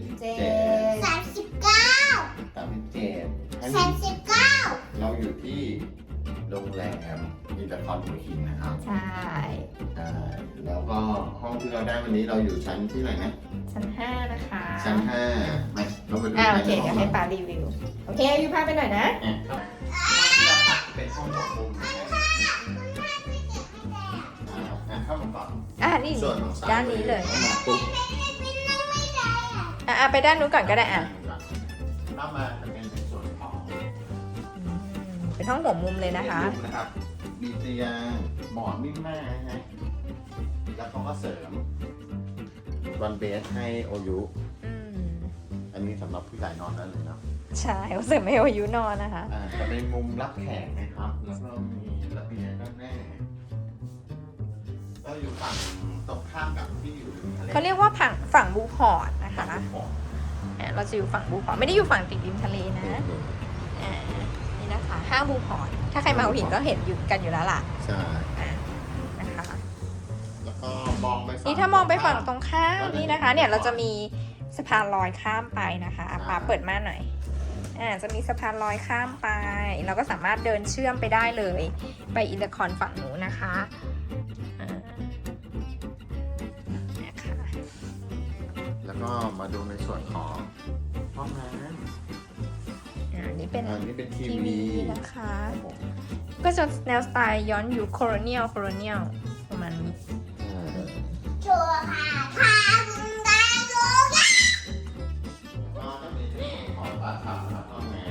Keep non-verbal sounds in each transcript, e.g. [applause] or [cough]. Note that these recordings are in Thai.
สามสิบเจ็ดสามสิบเก้าสามสิบเจ็ดอันสานี้มสิบเก้าเราอยู่ที่โรงแรมอินเตอร์คอนหัวหินนะครับใช่อ่าแล้วก็ห้องที่เราได้วันนี้เราอยู่ชั้นที่ไหนนะชั้นห้านะคะชั้นห้าไม่เราไปดูอ่าโอในเคห้เดี๋อยวงให้ปารีวิว โอเคยุพาไปหน่อยนะอะที่เราพักเป็นห้องหมกมุมนะอ่าอะเข้ามาก่อนอ่านี่ส่วนของซ้ายด้านนี้เลยข้ามาปุ๊บ อะอะไปด้านนู้นก่อนก็ได้อะเข้ามาจะเป็นในส่วนของอืมเป็นห้องหัวมุมเลยนะคะรูปนะครับ มีเตียงหมอนนิ่มมากนะฮะแล้วเขาก็เสริมวันเบสให้โอยุ อืมอันนี้สำหรับผู้ใหญ่นอนได้เลยเนาะใช่เขาเสริมให้อายุนอนนะคะ อ่าจะเป็นมุมรับแขกนะครับ แล้วก็มีระเบียงด้านหน้าก็อยู่ฝั่งตรงข้ามกับที่อยู่ริมทะเลเขาเรียกว่าฝั่งฝั่งบูพอร์ต นะคะฝั่งขวาอะเราจะอยู่ฝั่งบูพอร์ตไม่ได้อยู่ฝั่งติดริมทะเลนะอ่านี่นะคะห้างบูพอร์ตถ้าใครมาหัวหินก็เห็นอยู่กันอยู่แล้วล่ะใช่อะนะคะแล้วก็มองไปฝั่นี่ถ้ามองไปฝั่งตรงข้ามนี่นะคะ เนี่ยเราจะมีสะพานลอยข้ามไปนะคะอะปาเปิดม่านหน่อยอ่าจะมีสะพานลอยข้ามไป เราก็สามารถเดินเชื่อมไปได้เลย ไปอินเตอร์คอนฝั่งหนูนนะคะอ่านะคะ แล้วก็มาดูในส่วนของห้องน้ำอ่านี่เป็นอันนี้เป็นทีทีวีวีนะคะ ครับผมก็จะแนวสไตล์ย้อนอยู่โคโรเนียลโคโรเนียลประมาณนี้ อ่าชัวร์ค่ะพาบุญได้โยกะก็จะมีในส่วนของบ้านพักนะครับห้องน้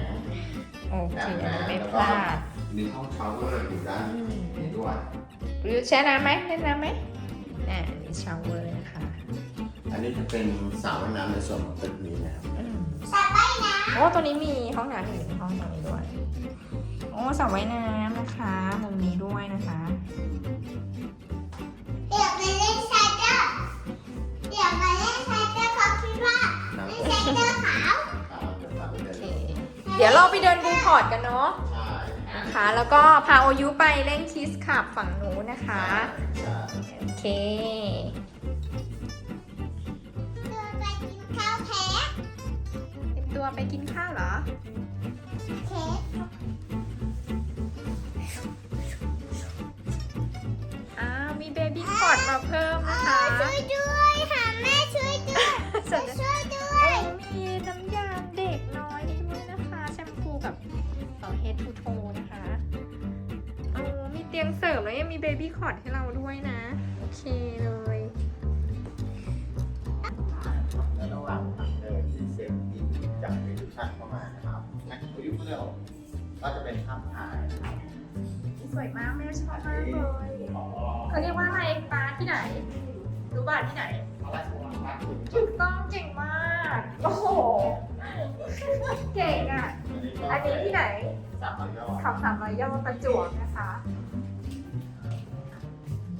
โอำเคแบบน้ำไม่แล้วพก็ลาดมีห้องชาวเวอร์อยู่ด้านนี้ด้วยหรือแช่น้ำไหมเล่นน้ำไหมอ่านี่ชาวเวอร์ นะคะอันนี้จะเป็นสระว่ายน้ำในส่วนของตึกนี้นะครับอืมสระว่ายน้โอ้ตัวนี้มีห้องน้ำอยู่ในห้องตรงนี้ด้วย โอ้สระว่ายน้ำนะคะมุมนี้ด้วยนะคะำเดี๋ยวมาเล่นไซเดอร์เดี๋ยวมาเล่นไซเดอร์เขาคิดว่าน้ำเล่นไซเดอร์ขาวอ่าเดี๋ยวพาไปเดิโอนเค เดี๋ยวเราไปเดินบูพอร์ตกันเนาะใช่นะคะ แล้วก็พาโอยุไปเล่นคิสขับฝั่งนู้นนะคะ ใช่ โอเค ตัวไปกินข้าวเหรอ เค้กอ้าว มีเบบี้คอร์ดมาเพิ่มนะคะช่วยด้วยค่ะแม่ช่วยด้วยส่วนช่วยด้วเอ้ย ยมีน้ำยาเด็กน้อยด้วยนะคะ แชมพูกับเฮดทูโทนะคะโอ้มีเตียงเสริมแล้วยังมีเบบี้คอร์ดให้เราด้วยนะ โอเคเลย เข้ามานะครับนักวิวเรื่องก็จะเป็นภาพถ่ายนะครับสวยมากแม่ชอบมากเลยของเขาเรียกว่าอะไรปลาที่ไหนรู้บ้านที่ไหนพระราชวังพักคุณถูกต้องเก่งมาก โอ้โห เก่งอะ อันนี้ที่ไหนสามร้อยยอดขับสามร้อยย่อประจวบนะคะ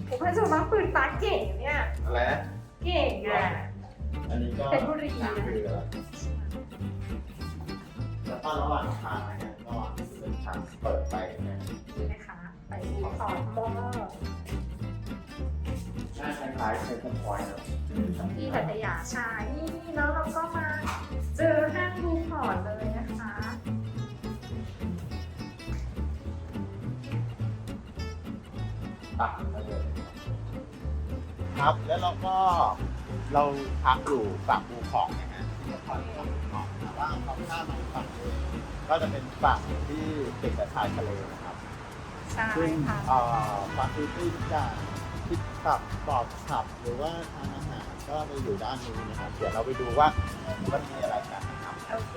ผมประจวบมาปืนตาเก่งเนี่ย อะไรนะ เก่งอะ อันนี้ก็เพชรบุรีน้ำ เรือแล้วก็ระหว่างทางนะฮะก็เป็นทางเปิดไปนะนี่นะคะ ไปที่ขอดมอหน้าคล้ายๆเซ็นทรัลพอยต์เนอะที่หัตยาชายนี่แล้วเราก็มาเจอห้างดูพอร์ตเลยนะคะ ตักมาเลยครับ แล้วเราก็เราพักอยู่ฝั่งภูของนะฮะที่นครฝั่งภูของ แต่ว่าฝั่งข้ามมาอีกฝั่งหนึ่งก็จะเป็นฝั่งที่ติดกับชายทะเลนะครับใช่ซึ่งค่ะเอ่อฟาซิลิตี้ทุกอย่างที่ขับปลอดขับหรือว่าทานอาหารก็จะอยู่ด้านนี้นะครับ เดี๋ยวเราไปดูว่ามันมีอะไรกันนะครับ โอเค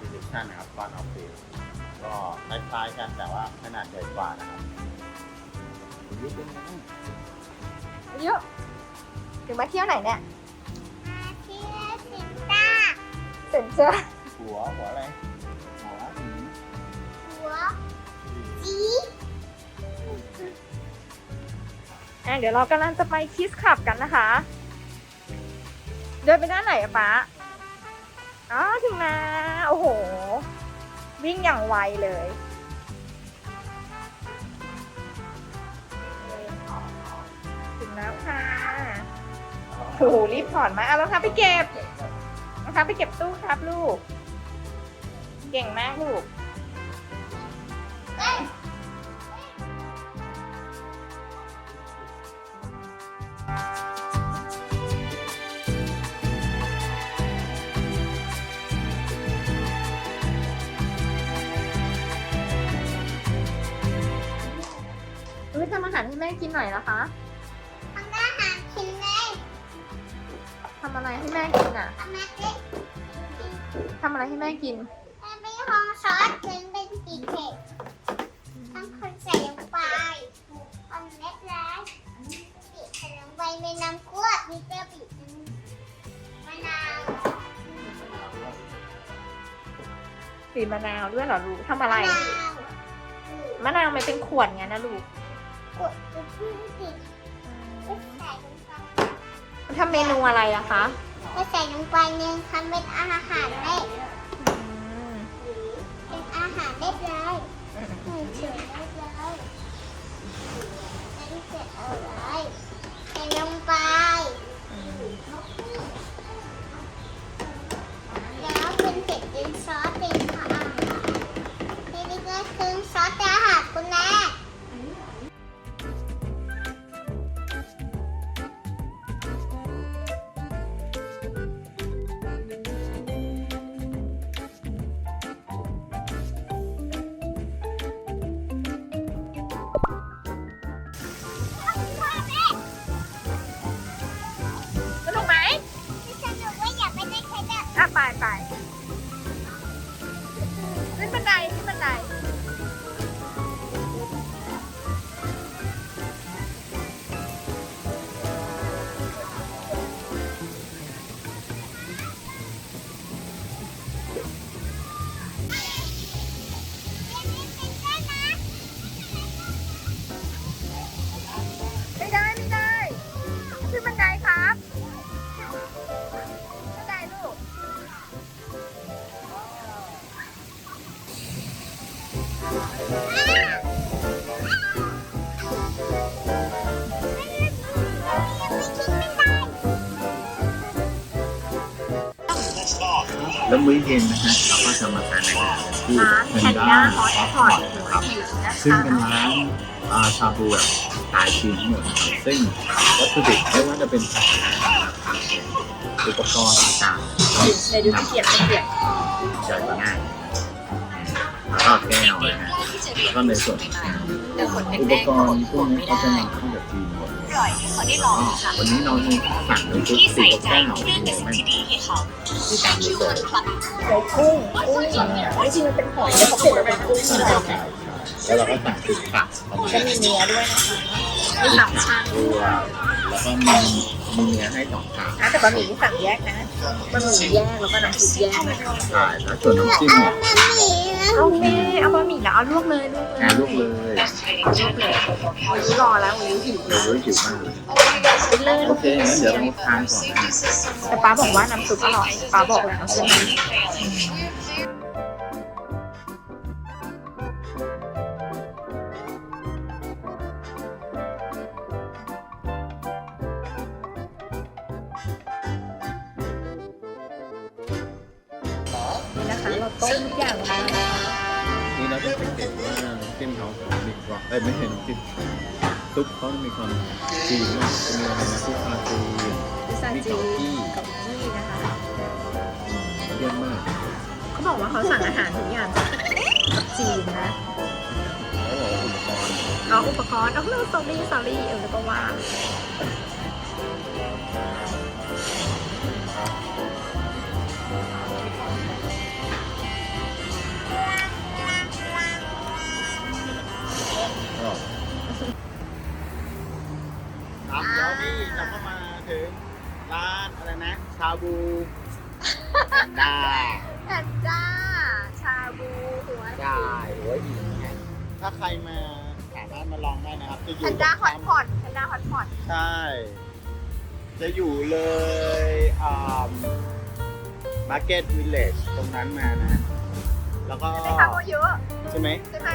ดิจิชันนะครับฟอนออฟฟิศก็คล้ายๆกันแต่ว่าขนาดใหญ่กว่านะครับยุคเป็นไง บ้างเยอะถึงมาเที่ยวไหนเนี่ยมาที่เลสิต้าเซ็นเจอร์หัวหัวอะไรหัวหืมหัวจีอะเดี๋ยวเรากำลังจะไปคิสขับกันนะคะ เดินไปด้านไหนอะป๊าอ๋อถึงแล้วโอ้โห วิ่งอย่างไวเลย ค่ะโอ้โหรีบถอนมาเอารองเท้าไปเก็บรองเท้าไปเก็บตู้ครับลูก เก่งมากลูกอุ้ยทำอาหารให้แม่กินหน่อยนะคะำอะไรให้แม่กินอะทำแม่เล็กทำอะไรให้แม่กินแม่ไม่ห้องซอสถึงเป็นสีเผ็ดต้องคนใส่ลงไปคนเล็กแล้วบีบใส่ลงไปในน้ำกรวดมีเกลือบีบมะนาวบีบมะนาวด้วยเหรอลูกทำอะไร มะนาวมะนาวมันเป็นขวดไงนะลูก กดจะพึ่งติดก็ใส่ลงไป ทำเมนูอะไรอะคะก็ใส่ลงไปหนึ่งทำเป็นอาหารเล็กเป็นอาหารเล็กเลยหนึ่งเฉยเล็กเลยนั่นเสร็จเอาเลยใส่ลงไปแล้วเป็นเผ็ดเป็นซอสเป็นอาหารนี่นี่ก็คือซอสอาหารคุณแม่ เย็นนะฮะเราก็จะมาทานอาหารที่ร้านเพแพนนด้าด้าฮฮออตตพพออตตครับซึ่งเป็นร้านอ่าชาบูแบบสไตล์จีนทั้งหมดนะครับซึ่งวัตถุดิบไม่ว่าจะเป็นอาหารอุปกรณ์ต่างๆในดูที่เกียบเป็นเกียบใหญ่ง่ายแล้วก็แก้วนะฮะแล้วก็ในส่วนของแต่คนเป็นอุปแม่กก็รอดณ์พห่ววกงนี้ไม่ก็จะได้นำเข้า จากจีนหมดปล่อยให้เขาได้ลองค่ะ วันนี้เราสั่งเป็นชุดที่สี่ใส่กับใจเก้าเรื่องเลยแต่ไหมสิ่งที่ดีให้เขามีการมีตัวใส่กุ้งกุ้งไม่ยจริงมันเป็นหอยแล้วเขาเปลี่ยนมาเป็นกุ้งเลยแล้วเราก็สั่งชุดผักเข้ามาก็มีเนื้อด้วยนะคะมีสามชั้นตัวแล้วก็มีมีเนื้อให้สองถาดนะแต่บะหมี่นี่สั่งแยกนะบะหมี่แยกแล้วก็น้ำซุปแยกนะคะใช่แล้วส่วนน้ำจิ้มเนี่ย มันหนีนะโอเคเอาบะหมี่แล้วเอาลวกเลยลวกเลยงานลูกเลยลวกเลยวันนี้รอแล้ววันนี้หิวเดี๋ยวแล้วรู้หิวมากเลยไปเลยโอเคงั้นเดี๋ยวเราทานก่อนนะแต่ป้าบอกว่าน้ำซุปอร่อยป้าบอกแล้วใช่ไหมนี่ เอ้ยไม่ใช่น้ำจิ้มซุปเขามีความจีนมากจะมีอะไรนะซุปปลาจีนพิซซ่ามีจีเกากี้กับกี้นะคะ เยี่ยมมากเขาบอกว่าเขาสั่งอาหารทุกอย่างจากจีนนะแล้วบอกว่าอุปกรณ์เอาอุปกรณ์เอาเรื่องสอรี่สอรี่เออแล้วก็ว่า ครับแล้วนี่เราก็มาถึงร้านอะไรนะชาบูแพนด้าแพนด้าชาบูหัวใช่หัวหินไงถ้าใครมาสามารถมาลองได้นะครับ จะอแพยู่นด้าฮอตพอตแพนด้าฮอตพอตใช่ จะอยู่เลยอ่ามาร์เก็ตวิลเลจตรงนั้นมานะ แล้วก็ได้ทำมาเยอะใช่ไหม ใช่ไหม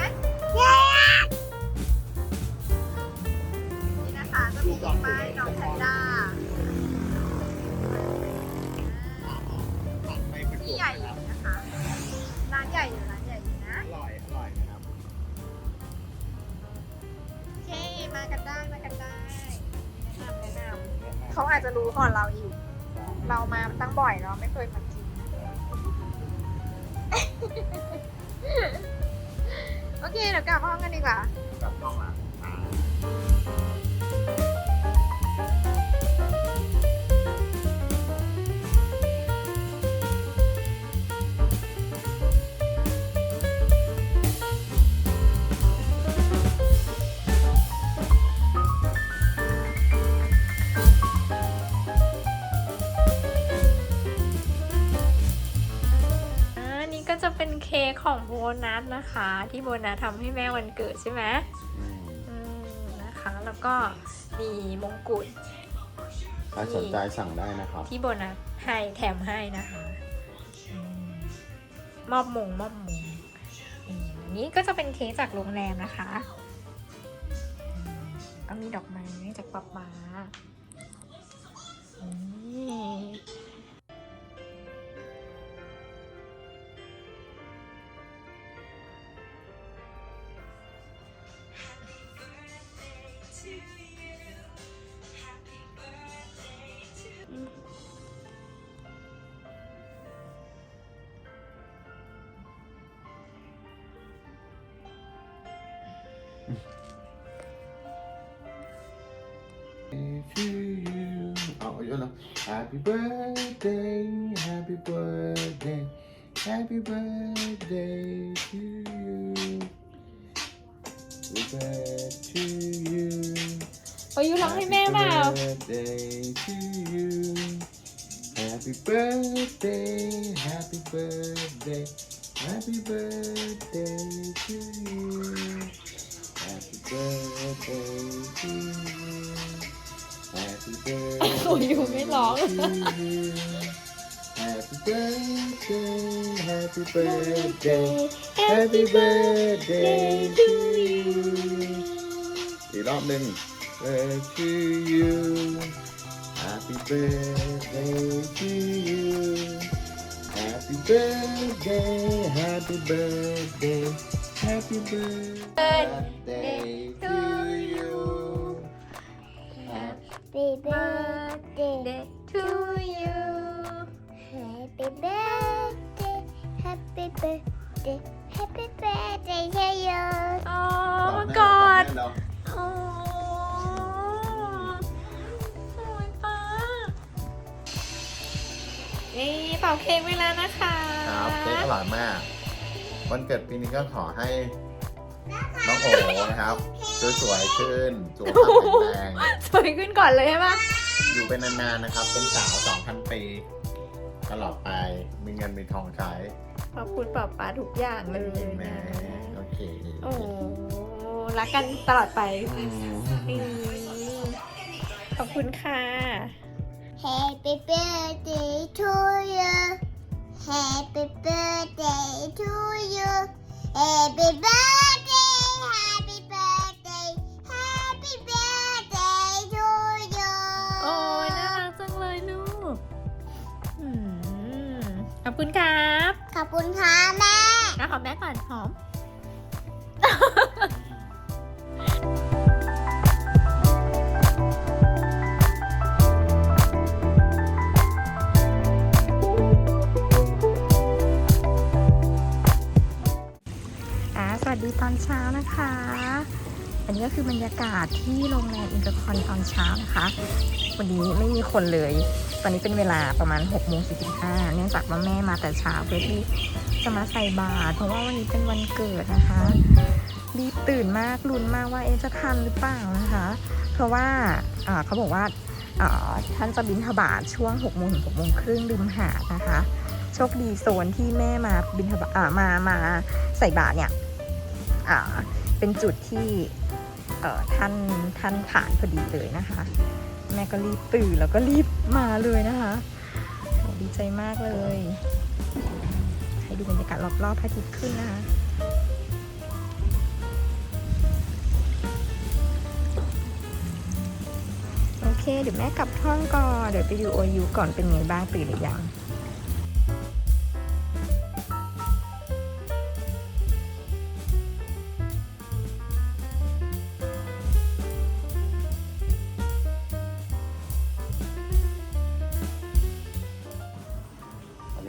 นี่ นะคะก็มีป้ายน้องแพนด้าที่ใหญ่อนะคยู่นะคะ ร้านใหญ่อยู่ร้านใหญ่อยู่นะ อร่อยอร่อยนะครับโอเค มากันได้มากันได้แนะนำแนะนำเขาอาจจะรู้ก่อนเราอีกเรามาตั้งบ่อยเราไม่เคยมากิน โอเคเดี๋ยวกลับห้องกันดีกว่า กลับกล้องหลัง จะเป็นเค้กของโบนัสนะคะ ที่โบนัสทำให้แม่วันเกิดใช่ไหมอืมอืมนะคะ แล้วก็มีมงกุฎใครสนใจสั่งได้นะครับ ที่โบนัสให้แถมให้นะคะอืมมอบมงมอบมงอืมนี่ก็จะเป็นเค้กจากโรงแรมนะคะอืมก็มีดอกไม้จากป๊าป๊านี่ Happy birthday, happy birthday, happy birthday to you. Happy birthday to you. โอ้ยยูร้องให้แม่เปล่า Happy birthday to you. Happy birthday, happy birthday, happy birthday to you. Happy birthday to you. Happy [laughs] birthday โอ้ยยูไม่ร้อง to you. Happy birthday, happy birthday, happy birthday to you. อีกรอบหนึ่ง Birthday to you Happy birthday to you Happy birthday Happy birthday Happy birthday to you Happy birthday to you Happy birthday Happy birthday Happy birthday to you อ๋อมากอดโอ้โอ้ยป้านี่เป่าเค้กไว้แล้วนะคะครับเค้กอร่อยมาก วันเกิดปีนี้ก็ขอให้น้องโอนะครับ สวยๆขึ้นสุขภาพแข็งแรงสวยขึ้นก่อนเลยใช่ปะอยู่เป็นนานๆนะครับ เป็นสาว2,000ปีตลอดไปมีเงินมีทองใช้ขอบคุณป้าป้าทุกอย่างเลยแหม่นะโอเคโอ้รักกันตลอดไปอืมอืมขอบคุณค่ะ Happy birthday to you Happy birthday to you Happy birthday คุณครับ ขอบคุณค่ะแม่แล้วหอมแม่ก่อนหอมอ่าสวัสดีตอนเช้านะคะ อันนี้ก็คือบรรยากาศที่โรงแรมอินเตอร์คอนตอนเช้านะคะ วันนี้ไม่มีคนเลย ตอนนี้เป็นเวลาประมาณ6โมง45เนื่องจากว่าแม่มาแต่เช้าเพื่อที่จะมาใส่บาตรเพราะว่าวันนี้เป็นวันเกิดนะคะรีบตื่นมากลุ้นมากว่าเอะจะทันหรือเปล่านะคะ เพราะว่าเขาบอกว่าท่านจะบินทบาทช่วง6โมงถึง6โมงครึ่งริมหาดนะคะ โชคดีโซนที่แม่มาบินทบาทมามาใส่บาตรเนี่ยเป็นจุดที่ท่านท่านผ่านพอดีเลยนะคะ แม่ก็รีบตื่นแล้วก็รีบมาเลยนะคะดีใจมากเลย ให้ดูบรรยากาศรอบๆพระอาทิตย์ขึ้นนะคะโอเคเดี๋ยวแม่กลับห้องก่อนเดี๋ยวไปดูโอยูก่อนเป็นไงบ้างตื่นหรือยัง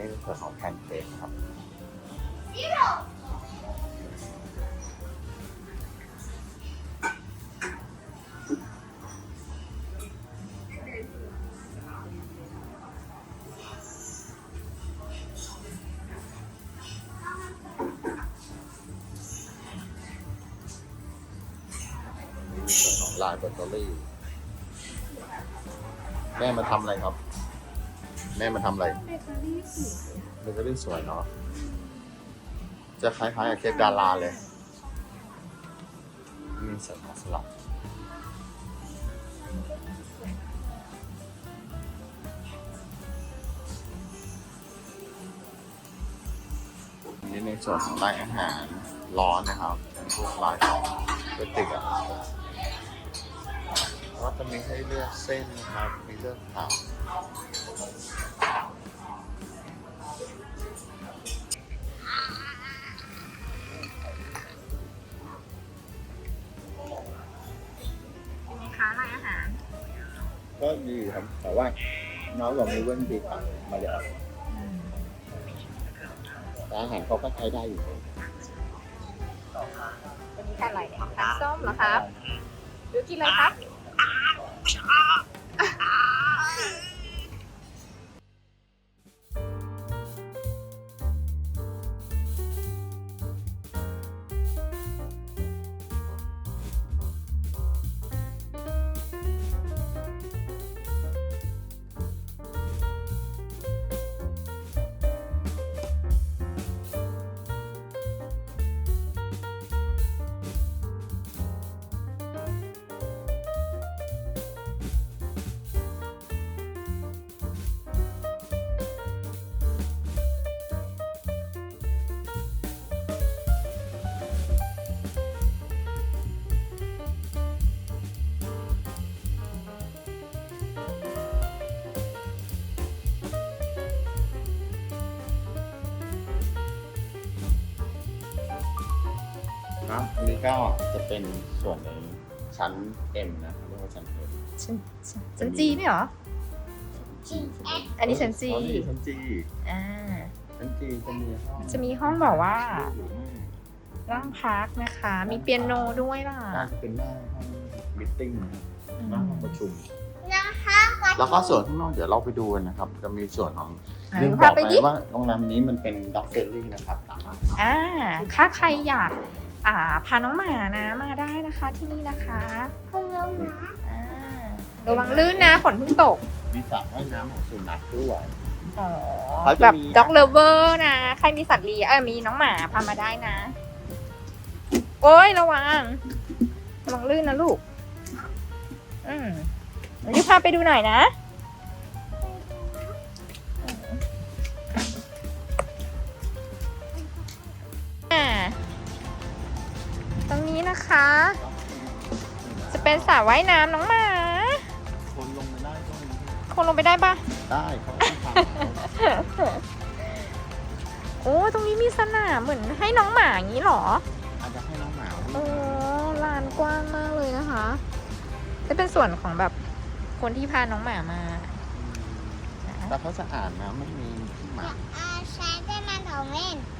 นนี้เป็นส่วนของแพนเค้กครับนี่ส่วนของลายแบตเตอรี่ แม่มาทำอะไรครับ แม่มาทำอะไรเบเกอรี่สวยเนาะจะคล้ายๆกับเค้กดาราเลย มีเสร็จมาสลับนี่ในส่วนของร้านอาหารร้อนนะครับเป็นพวกร้านของก๋วยเตี๋ยวแล้วก็จะมีให้เลือกเส้นนะครับ มีเลือกผัก ครับ แต่ว่าน้อยกว่ามีเว้นดีกว่ามาเยอะแต่อาหารเขาก็ใช้ได้อยู่วันนี้ทานอะไรเนี่ยทานส้มเหรอครับ หรือกินอะไรครับ ครับอันนี้ก็จะเป็นส่วนในชั้น M นะเรียกว่าชั้น M ชั้นชั้นจีไม่เหรอจีเอสอันนี้ชั้นจีอ๋อนี่ชั้นจีอ่า ชั้นจีจะมีห้องจะมีห้องแบบว่าหรือไม่นั่งพักนะคะ มีเปียโนด้วยล่ะน่าจะเป็นหน้าห้องมิทติ้งนะครับอืหน้ามห้องประชุมนะคะวัดแล้วก็ส่วนข้างนอกเดี๋ยวเราไปดูกันนะครับ จะมีส่วนของอะลืมบพาอกไปไปดิว่าโรงแรมนี้มันเป็นด็อกเฟลลี่นะครับสามารถ อ่าถ้าใครอยาก อ่าพาน้องหมานะมาได้นะคะที่นี่นะคะคุณลุงนะอ่าระวังลื่นนะฝนเพิ่งตกมีสระว่ายน้ำของสุนัขด้วยอ๋อเขาจะแบบมีด็อกเลเวอร์นะ ใครมีสัตว์เลี้ยงเออมีน้องหมาพามาได้นะ โอ้ยระวังระวังลื่นนะลูก อืมเดี๋ยวพาไปดูหน่อยนะ นี้นะคะ จะเป็นสระว่ายน้ำน้องหมา คนลงไปได้ก็มีคนลงไปได้ปะได้เขาก็ทำโอ้ตรงนี้มีสนามเหมือนให้น้องหมาอย่างนี้เหรอ อาจจะให้น้องหมาวิ่งโอ้ลานกว้างมากเลยนะคะ จะเป็นส่วนของแบบคนที่พาน้องหมามาแต่เขาสะอาดนะไม่มีหมา อาใช้จะมาของเล่นอืมอาใช้จะมาของเล่น